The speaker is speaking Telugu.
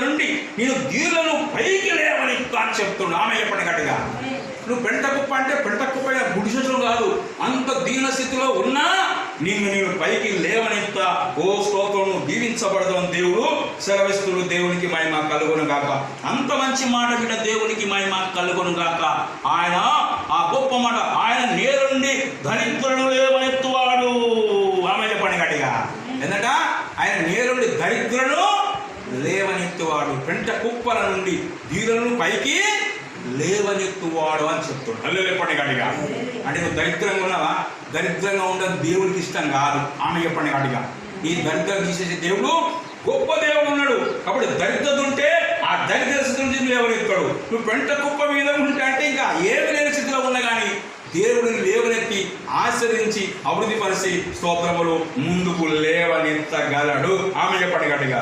నుండి నేను దీనులను పైకి లేవని అని చెప్తుండు ఆమె చెప్పండి నువ్వు పెంట కుప్ప అంటే పెంట కుప్ప గుడిసెలు కాదు. అంత దీన స్థితిలో ఉన్నా నిన్ను నేను పైకి లేవనెత్త ఓ స్తోత్రం దీవించబడదాం దేవుడు. సెలవిస్తుడు దేవునికి మహిమ కలుగును గాక. అంత మంచి మాట విన దేవునికి మహిమ కలుగును గాక. ఆయన ఆ గొప్ప మాట ఆయన నేరుండి దరిద్రులను లేవనెత్తువాడు. ఆమె చెప్పండి గట్టిగా. ఎందుకంటే? ఆయన నేరుండి దరిద్రులను లేవనెత్తువాడు. పెంట కుప్పల నుండి దీనులను పైకి లేవనెత్తువాడు అని చెప్తాడు అల్లు చెప్పండి గట్టిగా అంటే నువ్వు దరిద్రంగా ఉన్నావా? దరిద్రంగా ఉండదు దేవుడికి ఇష్టం కాదు. ఆమె చెప్పండి గట్టిగా ఈ దరిద్రం తీసేసే దేవుడు గొప్ప దేవుడు ఉన్నాడు. కాబట్టి దరిద్రత ఉంటే ఆ దరిద్ర స్థితి నుంచి నువ్వు లేవనెత్తాడు నువ్వు పెంట కుప్ప మీద ఉంటే అంటే ఇంకా ఏమి లేని స్థితిలో ఉన్నా కానీ దేవుడిని లేవనెత్తి ఆశ్రయించి అభివృద్ధి పరిచి స్తోత్రములు ముందుకు లేవనెత్తగలడు. ఆమె చెప్పండి గట్టిగా